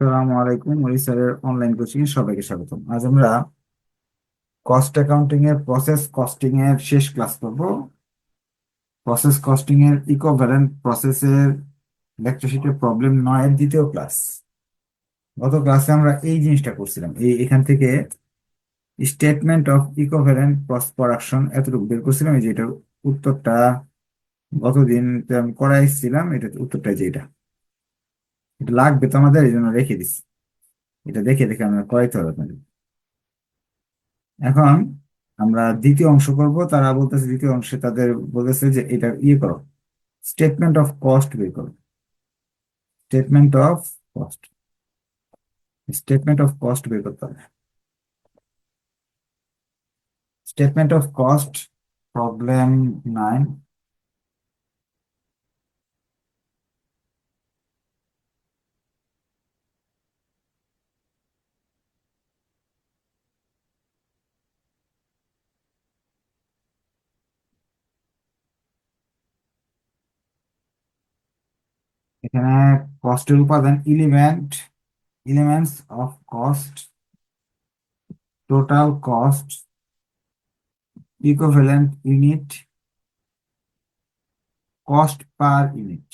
আসসালামু আলাইকুম স্যারের অনলাইন কোচিং এ সবাইকে স্বাগতম। আজ আমরা কস্ট অ্যাকাউন্টিং এর প্রসেস কস্টিং এর শেষ ক্লাস করব। প্রসেস কস্টিং এর ইকোভ্যালেন্ট প্রসেসের লেকচার শিটের প্রবলেম নয় দ্বিতীয় ক্লাস গত ক্লাসে আমরা এই জিনিসটা করছিলাম। এই এখান থেকে স্টেটমেন্ট অফ ইকোভ্যালেন্ট প্রোডাকশন এতটুকু বের করছিলাম। এই যে এটার উত্তরটা গতদিন আমি করাইছিলাম এটা উত্তরটা যেটা। এটা লাগবে তো আমাদের এই জন্য রেখে দিচ্ছি এটা দেখে দেখে আমরা করাইতে হবে এখন আমরা দ্বিতীয় অংশ করব। তারা বলতেছে, দ্বিতীয় অংশে তাদের বলতেছে যে এটা ইয়ে করো স্টেটমেন্ট অফ কস্ট বের করো। Statement of cost statement of cost বের করতে হবে। Statement of cost problem nine এখানে কস্টের উপাদান element elements of cost total cost equivalent unit cost per unit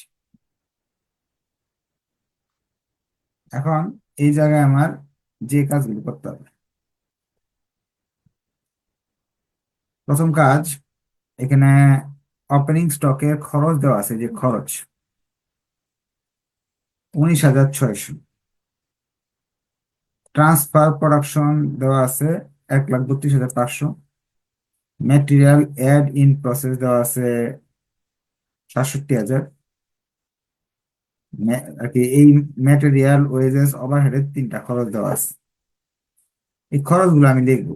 এখন এই জায়গায় আমার যে কাজগুলো করতে হবে। প্রথম কাজ, এখানে ওপেনিং স্টকের খরচ দেওয়া আছে, যে খরচ। উনিশ হাজার ছয়শো। ট্রান্সফার প্রোডাকশন দেওয়া আছে এক লাখ বত্রিশ হাজার পাঁচশো। ম্যাটেরিয়াল অ্যাড ইন প্রসেস দেওয়া আছে সাতষট্টি হাজার। আর কি এই ম্যাটেরিয়াল ওয়েজেস ওভারহেডের তিনটা খরচ দেওয়া আছে। এই খরচগুলো আমি লিখব।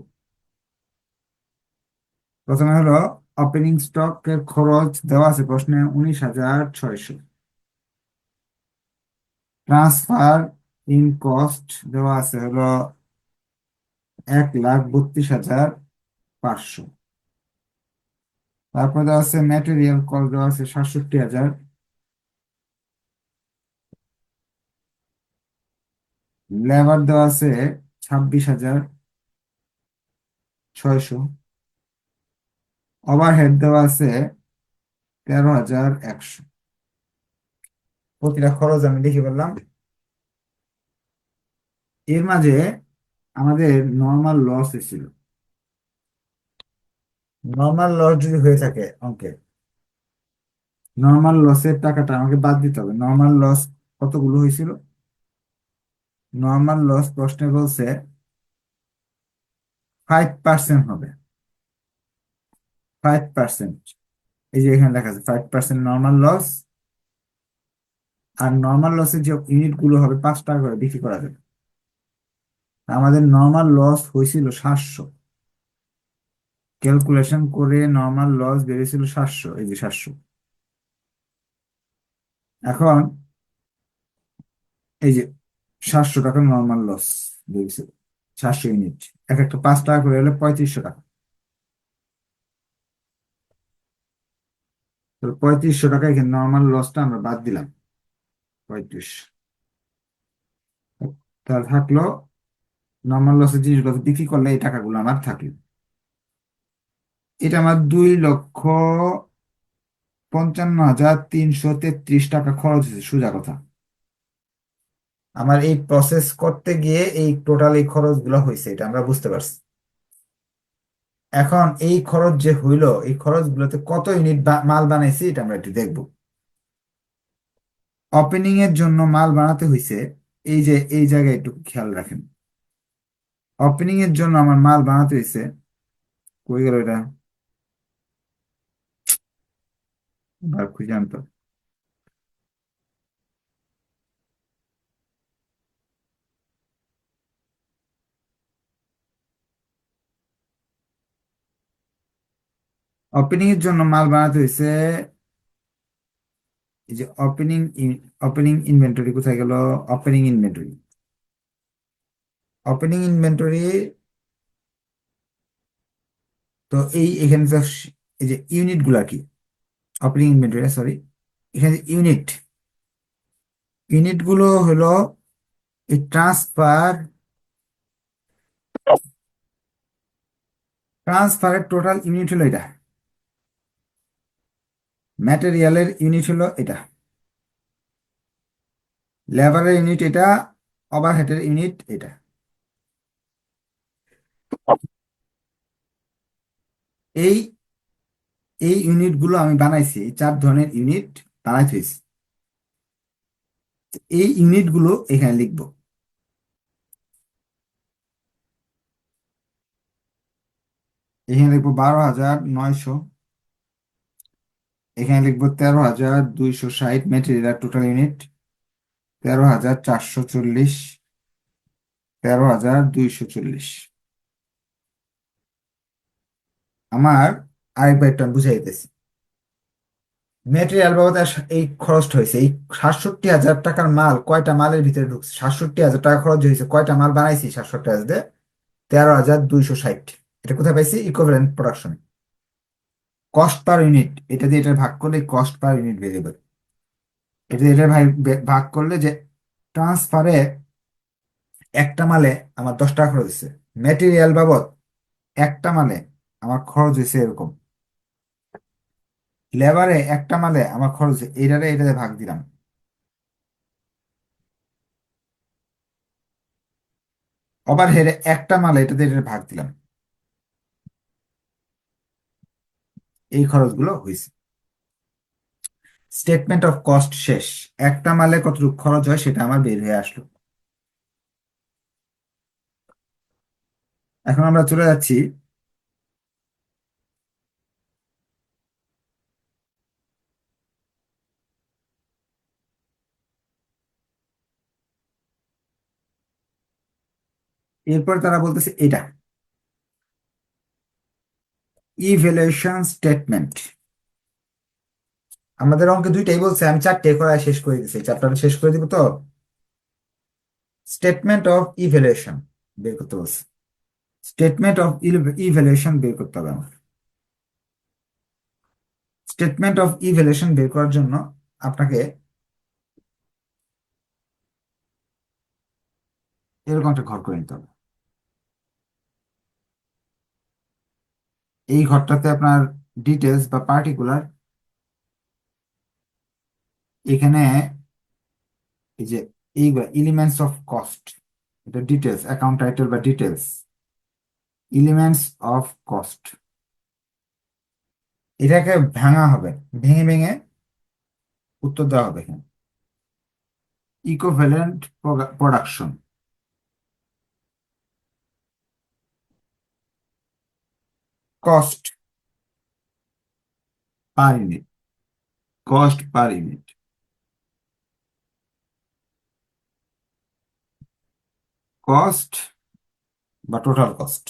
প্রথমে হলো ওপেনিং স্টকের খরচ দেওয়া আছে প্রশ্নে উনিশ হাজার ছয়শো। ট্রান্সফার ইন কস্ট দেওয়া আছে হলো এক লাখ বত্রিশ হাজার পাঁচশো। তারপর দেওয়া আছে ম্যাটেরিয়াল কস্ট দেওয়া আছে সাতষট্টি হাজার। লেবার দেওয়া আছে ছাব্বিশ হাজার ছয়শো। ওভারহেড দেওয়া আছে তেরো হাজার একশো। প্রতিটা খরচ আমি লিখে বললাম এর মাঝে আমাদের নর্মাল লস এসেছিল নর্মাল লস যদি হয়ে থাকে অঙ্কে নর্মাল লসের টাকাটা আমাকে বাদ দিতে হবে। নর্মাল লস কতগুলো হয়েছিল? নর্মাল লস প্রশ্নে বলছে ফাইভ পার্সেন্ট হবে। ফাইভ পার্সেন্ট এই যে এখানে লেখা আছে ফাইভ পার্সেন্ট নর্মাল লস আর নর্মাল লসের যে ইউনিটগুলো হবে পাঁচ টাকা করে বিক্রি করা যাবে। আমাদের নর্মাল লস হয়েছিল সাতশো। ক্যালকুলেশন করে নর্মাল লস বেরিয়েছিল সাতশো, এই যে সাতশো। এখন এই যে সাতশো টাকা নর্মাল লস বেরিয়েছিল সাতশো ইউনিট এক একটা পাঁচ টাকা করে হলে পঁয়ত্রিশশো টাকা। পঁয়ত্রিশশো টাকা এখানে নর্মাল লসটা আমরা বাদ দিলাম। পঁয়ত্রিশ তাহলে থাকল নর্মাল লসের জিনিসগুলো বিক্রি করলে এই টাকাগুলো আমার থাকল এটা আমার দুই লক্ষ পঞ্চান্ন হাজার তিনশো তেত্রিশ টাকা খরচ হয়েছে, সোজা কথা। আমার এই প্রসেস করতে গিয়ে এই টোটাল এই খরচগুলো হয়েছে, এটা আমরা বুঝতে পারছি। এখন এই খরচ যে হইল, এই খরচগুলোতে কত ইউনিট মাল বানাইছি, এটা আমরা একটু দেখব। ওপেনিং এর জন্য মাল বানাতে হয়েছে এই যে, এই জায়গায় একটু খেয়াল রাখেন। ওপেনিং এর জন্য আমার মাল বানাতে হয়েছে কই গেল এটা? খুঁজে আনতো ওপেনিং এর জন্য মাল বানাতে হয়েছে এই যে ওপেনিং ওপেনিং ইনভেন্টরি কোথায় গেল? ওপেনিং ইনভেন্টরি ওপেনিং ইনভেন্টরি তো এই এখানে তো এই যে ইউনিটগুলা কি? ওপেনিং ইনভেন্টরি সরি এখানে ইউনিট ইউনিটগুলো হলো এই ট্রান্সফার ট্রান্সফারের টোটাল ইউনিট হলো এটা। ম্যাটেরিয়ালের ইউনিট হলো এটা। লেবারের ইউনিট এটা ওভারহেডের ইউনিট এটা। এই এই ইউনিটগুলো আমি বানাইছি চার ধরনের ইউনিট বানাই হয়েছে এই ইউনিটগুলো এখানে লিখব। এখানে লিখব বারো হাজার নয়শো এখানে লিখব তেরো হাজার দুইশো ষাট মেটেরিয়াল টোটাল ইউনিট তেরো হাজার চারশো চল্লিশ, তেরো হাজার দুইশো চল্লিশ। আমার আরেকবার বুঝাই দিতেছি। মেটেরিয়াল বাবদ এই খরচটা হয়েছে, এই সাতষট্টি হাজার টাকার মাল কয়টা মালের ভিতরে ঢুকছে? সাতষট্টি হাজার টাকা খরচ হয়েছে, কয়টা মাল বানাইছি সাতষট্টি হাজার তেরো হাজার দুইশো ষাট। এটা কোথায় পাইছি? Equivalent production cost per unit এটা দিয়ে এটা ভাগ করলে কস্ট পার ইউনিট ভেরিয়েবল এটা দিয়ে এটা ভাগ করলে যে ট্রান্সফারে একটা মালে আমার দশ টাকা খরচ হয়েছে। মেটেরিয়াল বাবদ একটা মালে আমার খরচ হয়েছে এরকম। লেবারে একটা মালে আমার খরচ এইটারে এটাতে ভাগ দিলাম। ওভারহেডে একটা মালে এটাতে এটা ভাগ দিলাম। এই খরচগুলো হয়েছে স্টেটমেন্ট অফ কস্ট শেষ। একটা মালে কতটুকু খরচ হয় সেটা আমার বের হয়ে আসলো। এখন আমরা চলে যাচ্ছি। এরপর তারা বলতেছে এটা। ইভ্যালুয়েশন স্টেটমেন্ট আমাদের অঙ্কে দুইটাই বলছে, আমি চারটে করে শেষ করে দিচ্ছি চ্যাপ্টারটা শেষ করে দিব তো? স্টেটমেন্ট অফ ইভ্যালুয়েশন বের করতে বলছে। স্টেটমেন্ট অফ ইভ্যালুয়েশন বের করতে হবে আমার স্টেটমেন্ট অফ ইভ্যালুয়েশন বের করার জন্য আপনাকে এরকম একটা ঘর করে নিতে হবে। এই ঘরটাতে আপনার ডিটেলস বা পার্টিকুলার এখানে এই যে এইগুলা এলিমেন্টস অফ কস্ট এটা ডিটেলস অ্যাকাউন্ট টাইটেল বা ডিটেলস এলিমেন্টস অফ কস্ট এটাকে ভাঙা হবে, ভেঙে ভেঙে উত্তর দেওয়া হবে এখানে। Equivalent production cost per unit cost per unit cost বা টোটাল কস্ট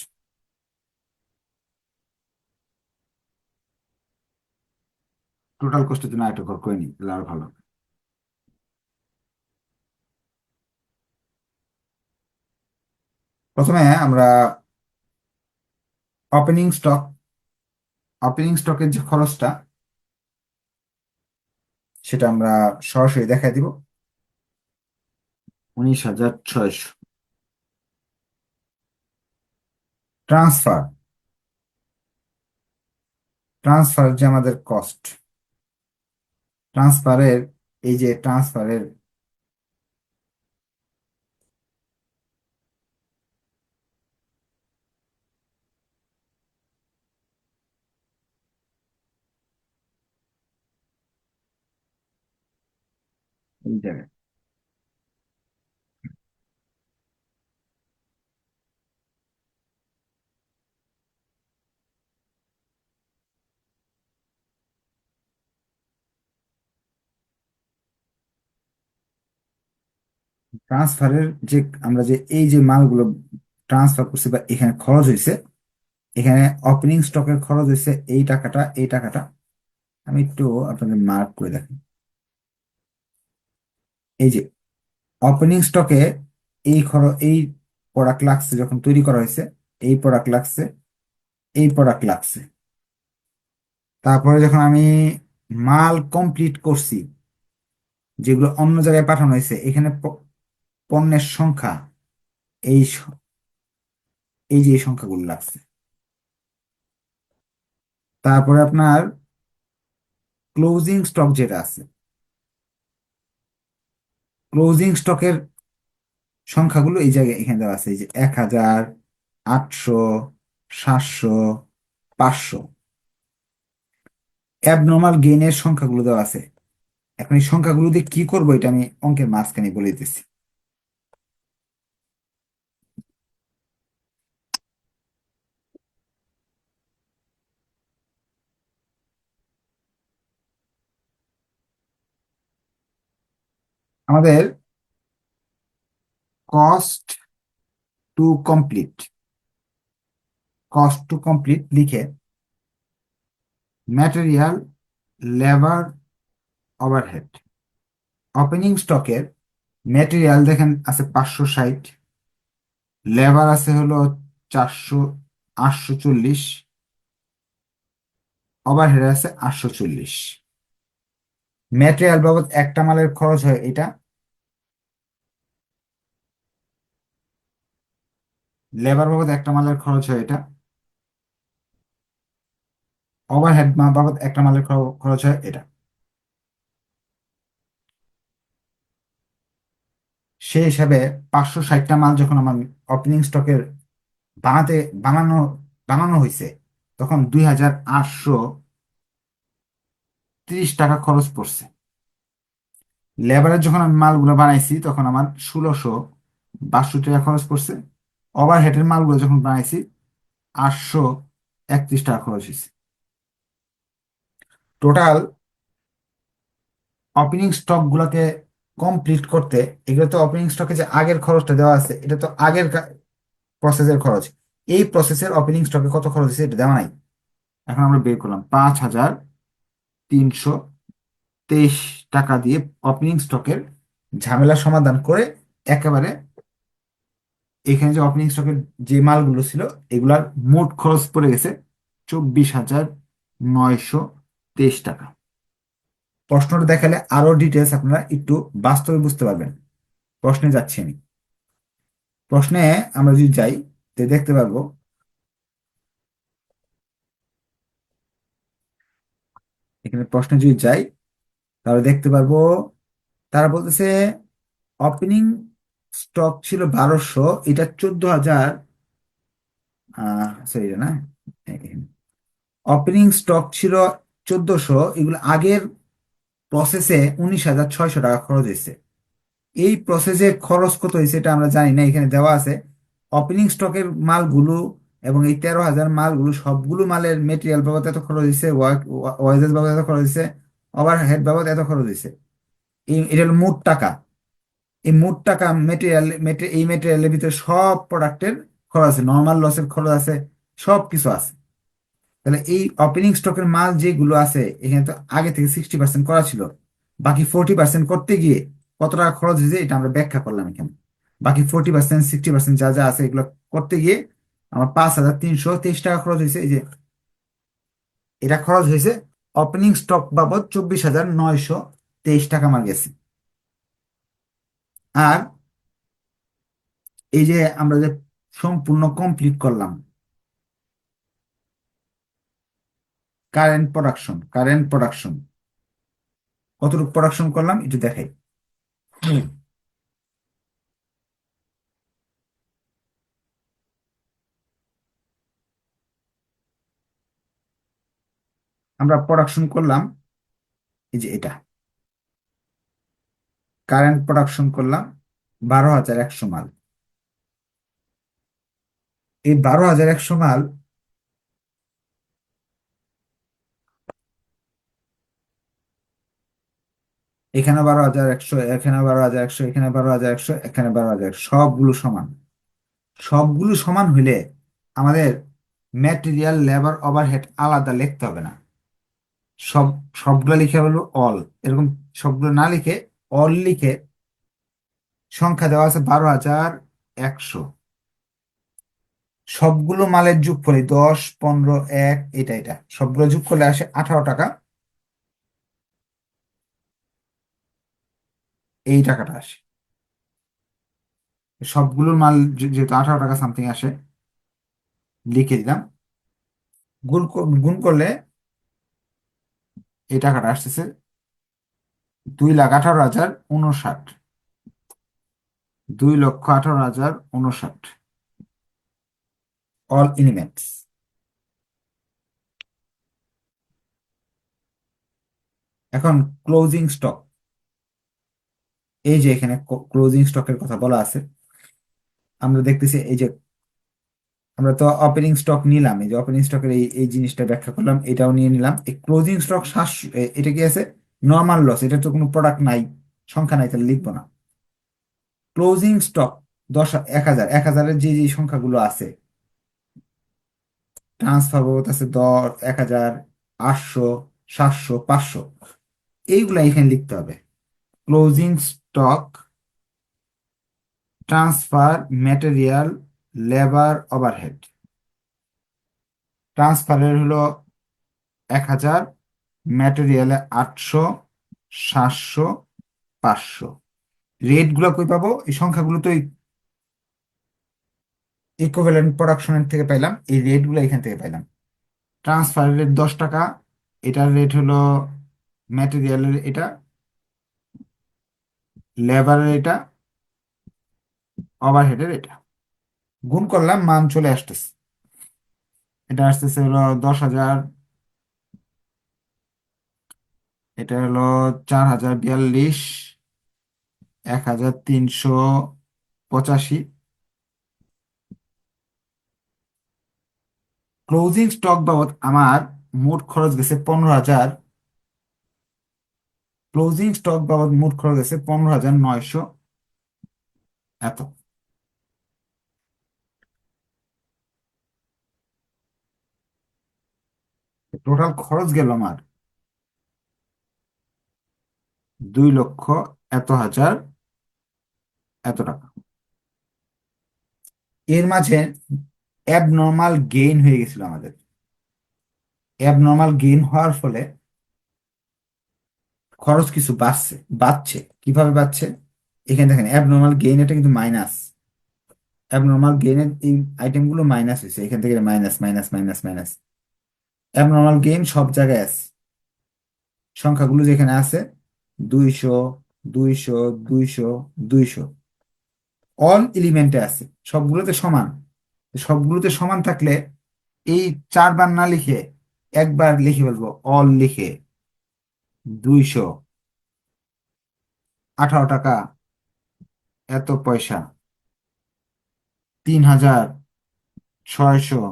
টোটাল কস্টের জন্য একটা ঘর করে নিই, তাহলে আরও ভালো প্রথমে আমরা ওপেনিং স্টক ওপেনিং স্টকের যে খরচটা, সেটা আমরা সরাসরি দেখাই দিব। উনিশ হাজার ছয়শো। ট্রান্সফার ট্রান্সফার যে আমাদের কস্ট ট্রান্সফারের এই যে ট্রান্সফারের ট্রান্সফারের যে, আমরা যে, এই যে মালগুলো ট্রান্সফার করছি বা এখানে খরচ হয়েছে এখানে ওপেনিং স্টকের খরচ হয়েছে এই টাকাটা এই টাকাটা, আমি একটু আপনাদের মার্ক করে দেখি। এই যে ওপেনিং স্টকে এই খরচ, এই প্রোডাক্ট লাগছে যখন তৈরি করা হয়েছে, এই প্রোডাক্ট লাগছে, এই প্রোডাক্ট লাগছে। তারপরে যখন আমি মাল কমপ্লিট করছি, যেগুলো অন্য জায়গায় পাঠানো হয়েছে, এখানে পণ্যের সংখ্যা, এই এই যে সংখ্যাগুলো লাগছে। তারপরে আপনার ক্লোজিং স্টক যেটা আছে ক্লোজিং স্টকের সংখ্যাগুলো এই জায়গায় এখানে দেওয়া আছে, এই যে এক হাজার আটশো, সাতশো, পাঁচশো। অ্যাবনর্মাল গেইনের সংখ্যাগুলো দেওয়া আছে। এখন এই সংখ্যাগুলো দিয়ে কি করব এটা আমি অঙ্কের মাঝখানে বলে দিতেছি। আমাদের cost to complete cost to complete লিখে ম্যাটেরিয়াল লেবার ওভারহেড ওপেনিং স্টকের ম্যাটেরিয়াল দেখেন আছে পাঁচশো ষাট লেবার আছে হলো চারশো, আটশো চল্লিশ ওভারহেড আছে আটশো চল্লিশ। ম্যাটেরিয়াল বাবদ একটা মালের খরচ হয় এটা। লেবার বাবদ একটা মালের খরচ হয় এটা। ওভারহেড বাবদ একটা মালের খরচ হয় এটা। সেই হিসাবে পাঁচশো ষাটটা মাল যখন আমার ওপেনিং স্টকের বানাতে বানানো বানানো হয়েছে তখন দুই হাজার আটশো তিরিশ টাকা খরচ পড়ছে। লেবারের যখন আমি মালগুলো বানাইছি, তখন আমার ষোলোশো বাষট্টি টাকা খরচ পড়ছে। ওভারহেডের মালগুলো যখন বানাইছি, আটশো একত্রিশ টাকা খরচ হয়েছে। টোটাল ওপেনিং স্টক গুলাকে কমপ্লিট করতে, এগুলো তো ওপেনিং স্টকে যে আগের খরচটা দেওয়া আছে, এটা তো আগের প্রসেসের খরচ। এই প্রসেসের ওপেনিং স্টকে কত খরচ হয়েছে, এটা দেওয়া নাই। এখন আমরা বের করলাম পাঁচ হাজার তিনশো তেইশ টাকা দিয়ে ওপেনিং স্টকের ঝামেলা সমাধান করে একেবারে এখানে যে ওপেনিং স্টকের যে মালগুলো ছিল, এগুলার মোট খরচ পড়ে গেছে চব্বিশ হাজার নয়শো তেইশ টাকা। প্রশ্নটা দেখালে আরও ডিটেলস আপনারা একটু বাস্তবে বুঝতে পারবেন। প্রশ্নে যাচ্ছি আমি। প্রশ্নে আমরা যদি যাই দেখতে পারব এখানে প্রশ্নে যদি যাই, তাহলে দেখতে পারব, তারা বলতেছে ওপেনিং স্টক ছিল বারোশো, এটা চোদ্দ হাজার সরি না ওপেনিং স্টক ছিল চোদ্দশো, এগুলো আগের প্রসেসে উনিশ হাজার ছয়শো টাকা খরচ হয়েছে। এই প্রসেসে খরচ কত হয়েছে এটা আমরা জানি না, এখানে দেওয়া আছে। ওপেনিং স্টকের মালগুলো এবং এই তেরো হাজার মালগুলো সবগুলো মালের মেটেরিয়াল বাবদ এত খরচ হয়েছে ওয়াইজেস বাবদ এত খরচ হয়েছে ওভার হেড বাবদ এত খরচ হয়েছে এই, এটা হলো মোট টাকা। এই মোট টাকা মেটেরিয়াল এই মেটেরিয়ালের ভিতরে সব প্রোডাক্টের খরচ আছে নর্মাল লসের খরচ আছে সব কিছু আছে। তাহলে এই ওপেনিং স্টকের মাল যেগুলো আছে, এখানে তো আগে থেকে সিক্সটি পার্সেন্ট করা ছিল। বাকি ফোরটি পার্সেন্ট করতে গিয়ে কত টাকা খরচ হয়েছে এটা আমরা ব্যাখ্যা করলাম এখানে। বাকি ফোরটি পার্সেন্ট সিক্সটি পার্সেন্ট যা যা আছে, এগুলো করতে গিয়ে আমার পাঁচ হাজার তিনশো তেইশ টাকা খরচ হয়েছে। এই যে, এটা খরচ হয়েছে ওপেনিং স্টক বাবদ চব্বিশ হাজার নয়শো তেইশ টাকা আমার গেছে। আর এই যে আমরা যে সম্পূর্ণ কমপ্লিট করলাম কারেন্ট প্রোডাকশন কারেন্ট প্রোডাকশন কতটুকু প্রোডাকশন করলাম, একটু দেখাই। আমরা প্রোডাকশন করলাম, এই যে এটা। কারেন্ট প্রোডাকশন করলাম বারো হাজার একশো মাল। এই বারো হাজার একশো মাল এখানে বারো হাজার একশো, এখানে বারো হাজার একশো, এখানে বারো হাজার একশো, এখানে বারো হাজার সবগুলো সমান। সবগুলো সমান হইলে আমাদের ম্যাটেরিয়াল লেবার ওভারহেড আলাদা লিখতে হবে না। সব, সবগুলো লিখে হলো অল এরকম সবগুলো না লিখে অল লিখে সংখ্যা দেওয়া আছে বারো হাজার একশো। সবগুলো মালের যোগ করে দশ, পনেরো, এক, এটা এটা। সবগুলো যোগ করলে আসে আঠারো টাকা। এই টাকাটা আসে। সবগুলোর মাল যেহেতু আঠারো টাকা সামথিং আসে, লিখে দিলাম। গুণ গুণ করলে এই টাকাটা আসতেছে দুই লাখ আঠারো হাজার উনষাট। দুই লক্ষ আঠারো হাজার উনষাট। অল এলিমেন্টস এখন ক্লোজিং স্টক এই যে এখানে ক্লোজিং স্টকের কথা বলা আছে। আমরা দেখতেছি এই যে আমরা তো ওপেনিং স্টক নিলাম, এই যে ওপেনিং স্টকের এই এই জিনিসটা ব্যাখ্যা করলাম, এটাও নিয়ে নিলাম। এই ক্লোজিং স্টক এটা কি আছে? নর্মাল লস এটা তো কোনো প্রোডাক্ট নাই, সংখ্যা নাই, তাহলে লিখব না। ক্লোজিং স্টক দশ, এক হাজার, এক হাজারের যে যে সংখ্যাগুলো আছে ট্রান্সফার বাবদ আছে দশ, এক হাজার, আটশো, সাতশো, পাঁচশো, এইগুলা এখানে লিখতে হবে। Closing stock transfer material labour overhead. ট্রান্সফারের হলো এক হাজার, ম্যাটেরিয়ালে আটশো, সাতশো, পাঁচশো। রেটগুলো কই পাবো? এই সংখ্যাগুলো তো ইকুইভ্যালেন্ট প্রোডাকশনের থেকে পাইলাম, এই রেটগুলো এখান থেকে পাইলাম। ট্রান্সফারের রেট দশ টাকা, এটার রেট হলো ম্যাটেরিয়ালের এটা, লেবারের এটা, ওভারহেডের এটা। গুণ করলাম, মান চলে আসতেছে। এটা আসতেছে হলো দশ হাজার, এটা হলো চার হাজার বিয়াল্লিশ, এক হাজার তিনশো পঁচাশি। ক্লোজিং স্টক বাবদ আমার মোট খরচ গেছে পনেরো হাজার। ক্লোজিং স্টক বাবদ মোট খরচ গেছে পনেরো হাজার নয়শো। এত। টোটাল খরচ গেল আমার দুই লক্ষ এত হাজার এত টাকা। এর মাঝে অ্যাবনর্মাল গেইন হয়ে গেছিল আমাদের। অ্যাবনর্মাল গেইন হওয়ার ফলে খরচ কিছু বাড়ছে বাড়ছে। কীভাবে বাড়ছে? এখানে দেখেন অ্যাবনর্মাল গেইন এটা কিন্তু মাইনাস অ্যাবনর্মাল গেইনের এই আইটেমগুলো মাইনাস হয়েছে। এখান থেকে minus minus minus minus abnormal gain সব জায়গায় আছে। সংখ্যাগুলো যেখানে আছে, দুইশো দুইশো দুইশো দুইশো। অল এলিমেন্টে আছে, সবগুলোতে সমান। সবগুলোতে সমান থাকলে এই চারবার না লিখে একবার লিখে ফেলব। অল লিখে দুইশো। আঠারো টাকা, এত পয়সা। তিন হাজার ছয়শো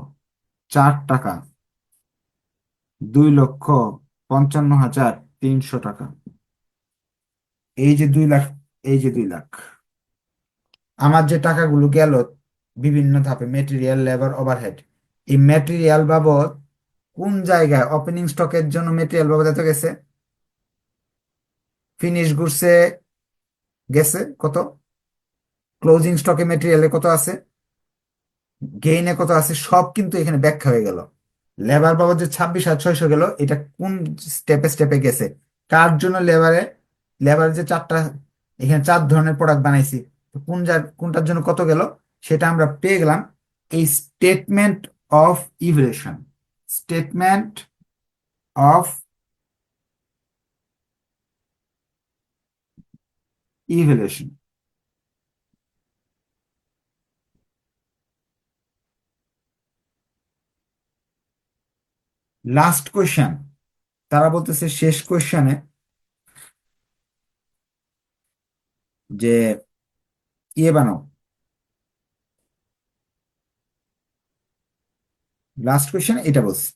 চার টাকা। দুই লক্ষ পঞ্চান্ন হাজার তিনশো টাকা। এই যে দুই লাখ, এই যে দুই লাখ। আমার যে টাকাগুলো গেল বিভিন্ন ধাপে মেটেরিয়াল লেবার ওভারহেড এই মেটেরিয়াল বাবদ কোন জায়গায় ওপেনিং স্টকের জন্য মেটেরিয়াল বাবদ এত গেছে? ফিনিশ গুডসে গেছে কত? ক্লোজিং স্টকে মেটেরিয়ালে কত আছে? গেইনে কত আছে? সব কিন্তু এখানে ব্যাখ্যা হয়ে গেল। লেবার বাবদ যে ছাব্বিশ হাজার ছয়শো গেল, এটা কোন স্টেপে স্টেপে গেছে? কার জন্য লেবারে লেবার যে চারটা, এখানে চার ধরনের প্রোডাক্ট বানাইছি কোন যা কোনটার জন্য কত গেল, সেটা আমরা পেয়ে গেলাম এই statement of evaluation statement of evaluation last question তারা বলতেছে শেষ কোয়েশ্চেনে যে ইয়ে বানাও। লাস্ট কোয়েশ্চেন এটা বলছে।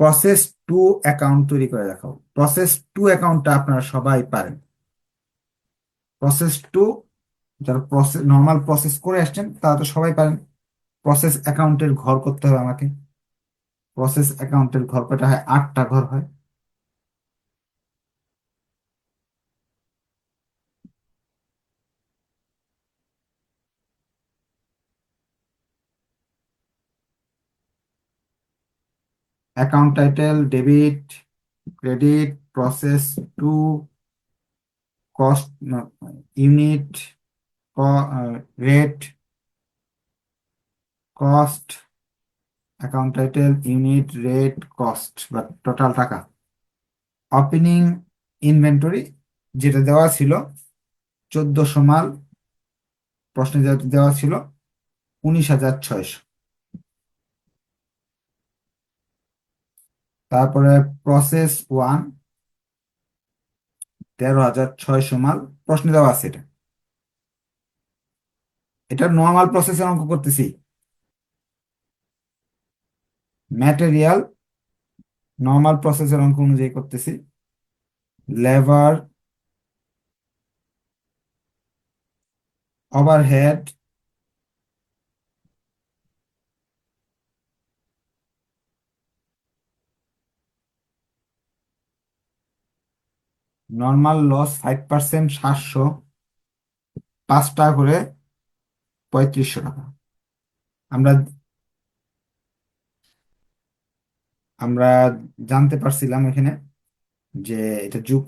প্রসেস টু অ্যাকাউন্ট তৈরি করে দেখাও। প্রসেস টু অ্যাকাউন্টটা আপনারা সবাই পারেন। প্রসেস টু যারা প্রসেস নর্মাল প্রসেস করে আসছেন, তারা তো সবাই পারেন। প্রসেস অ্যাকাউন্টের ঘর করতে হবে আমাকে। প্রসেস অ্যাকাউন্টের ঘর কয়টা হয়? আটটা ঘর হয়। Account title debit credit process two cost unit rate cost account title unit rate cost বা টোটাল টাকা। ওপেনিং ইনভেন্টরি যেটা দেওয়া ছিল, চোদ্দশো মাল, প্রশ্নে দেওয়া ছিল, উনিশ হাজার ছয়শো। তারপরে প্রসেস ওয়ান তেরো হাজার ছয়শো মাল, প্রশ্নে দেওয়া আছে এটা। এটা নর্মাল প্রসেসের অঙ্ক করতেছি। ম্যাটেরিয়াল নর্মাল প্রসেসের অঙ্ক অনুযায়ী করতেছি। Labour overhead normal loss five percent সাতশো, পাঁচ টাকা করে পঁয়ত্রিশশো টাকা। আমরা আমরা জানতে পারছিলাম এখানে যে এটা যুগ,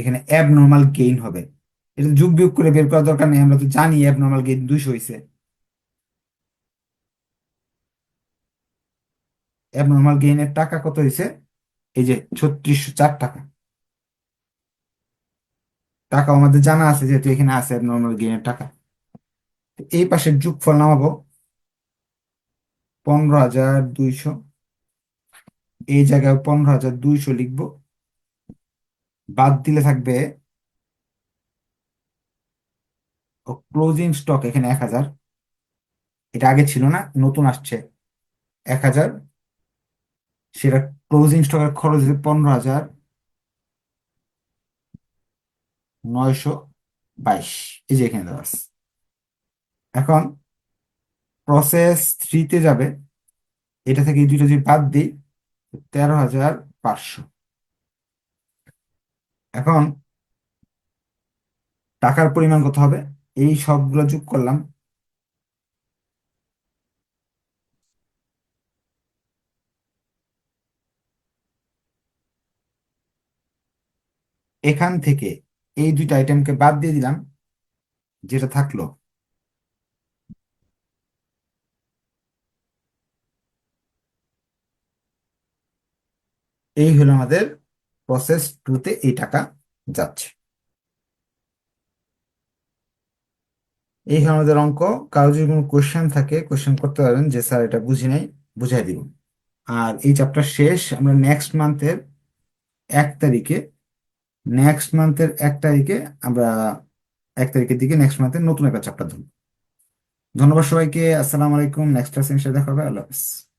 এখানে অ্যাব নর্মাল গেইন হবে। এটা যুগ বিয়োগ করে বের করার দরকার নেই, আমরা তো জানি অ্যাব নর্মাল গেইন দুইশো হয়েছে অ্যাব নর্মাল গেইনের টাকা কত হয়েছে এই যে ছত্রিশশো চার টাকা। টাকা আমাদের জানা আছে যেহেতু এখানে আছে নর্মাল গেইনের টাকা। এই পাশের যোগফল নামাবো। পনেরো হাজার দুইশো এই জায়গায় পনেরো হাজার দুইশো লিখব। বাদ দিলে থাকবে ক্লোজিং স্টক এখানে এক হাজার। এটা আগে ছিল না, নতুন আসছে এক হাজার। সেটা ক্লোজিং স্টকের খরচ পনেরো হাজার নয়শো বাইশ। এই যে এখানে দেওয়া এখন প্রসেস থ্রিতে যাবে। এটা থেকে এই দুইটা যদি বাদ দিই তেরো হাজার পাঁচশো। এখন টাকার পরিমাণ কত হবে? এই সবগুলো যোগ করলাম। এখান থেকে এই দুইটা আইটেমকে বাদ দিয়ে দিলাম, যেটা থাকল এই হলো আমাদের প্রসেস টুতে এই টাকা যাচ্ছে। এই হলো আমাদের অঙ্ক। কারও যদি কোনো কোয়েশ্চেন থাকে কোয়েশ্চেন করতে পারেন, যে স্যার এটা বুঝি নাই, বুঝাই দিব। আর এই চ্যাপ্টার শেষ, আমরা নেক্সট মান্থের এক তারিখে নেক্সট মান্থের এক তারিখে আমরা এক তারিখের দিকে নেক্সট মান্থের নতুন একটা চ্যাপ্টার ধরব। ধন্যবাদ সবাইকে, আসসালামু আলাইকুম নেক্সট ক্লাসে দেখা হবে, আল্লাহ হাফিজ।